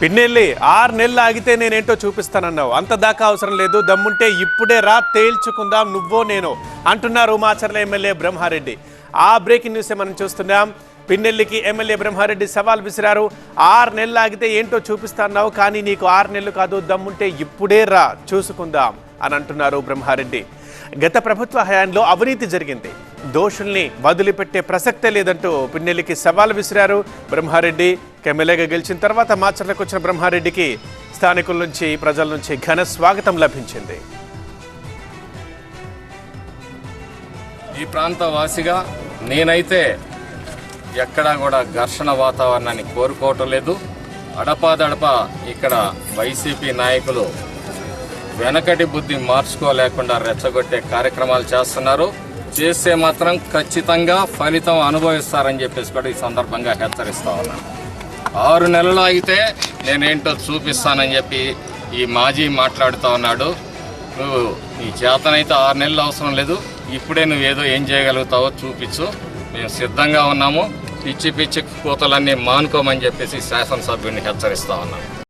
పిన్నెల్లి ఆరు నెలలు ఆగితే నేనేంటో చూపిస్తానన్నావు. అంత దాకా అవసరం లేదు. దమ్ముంటే ఇప్పుడే రా తేల్చుకుందాం నువ్వో నేను అంటున్నారు మాచర్ల ఎమ్మెల్యే బ్రహ్మారెడ్డి. ఆ బ్రేకింగ్ న్యూస్ మనం చూస్తున్నాం? పిన్నెల్లికి ఎమ్మెల్యే బ్రహ్మారెడ్డి సవాల్ విసిరారు. ఆరు నెలలు ఆగితే ఏంటో చూపిస్తాన్నావు కానీ నీకు ఆరు నెలలు కాదు దమ్ముంటే ఇప్పుడే రా చూసుకుందాం అని అంటున్నారు బ్రహ్మారెడ్డి. గత ప్రభుత్వ హయాంలో అవినీతి జరిగింది. దోషుల్ని వదిలిపెట్టే ప్రసక్తే లేదంటూ పిన్నెల్లికి సవాల్ విసిరారు బ్రహ్మారెడ్డి. ఎమ్మెల్యేగా గెలిచిన తర్వాత మాచర్లకు వచ్చిన బ్రహ్మారెడ్డికి స్థానికుల నుంచి ప్రజల నుంచి ఘన స్వాగతం లభించింది. ఈ ప్రాంత వాసిగా నేనైతే ఎక్కడా కూడా ఘర్షణ వాతావరణాన్ని కోరుకోవటం లేదు. అడపాదడప ఇక్కడ వైసీపీ నాయకులు వెనకటి బుద్ధి మార్చుకోలేకుండా రెచ్చగొట్టే కార్యక్రమాలు చేస్తున్నారు. చేస్తే మాత్రం ఖచ్చితంగా ఫలితం అనుభవిస్తారని చెప్పేసి కూడా ఈ సందర్భంగా హెచ్చరిస్తా ఉన్నాను ఆరు నెలలు ఆగితే నేనేంటో చూపిస్తానని చెప్పి ఈ మాజీ మాట్లాడుతూ ఉన్నాడు. నువ్వు నీ చేతనైతే ఆరు నెలలు అవసరం లేదు. ఇప్పుడే నువ్వు ఏదో ఏం చేయగలుగుతావో చూపించు. మేము సిద్ధంగా ఉన్నాము. పిచ్చి పిచ్చి కూతలన్నీ మానుకోమని చెప్పేసి శాసనసభ్యుడిని హెచ్చరిస్తా ఉన్నాను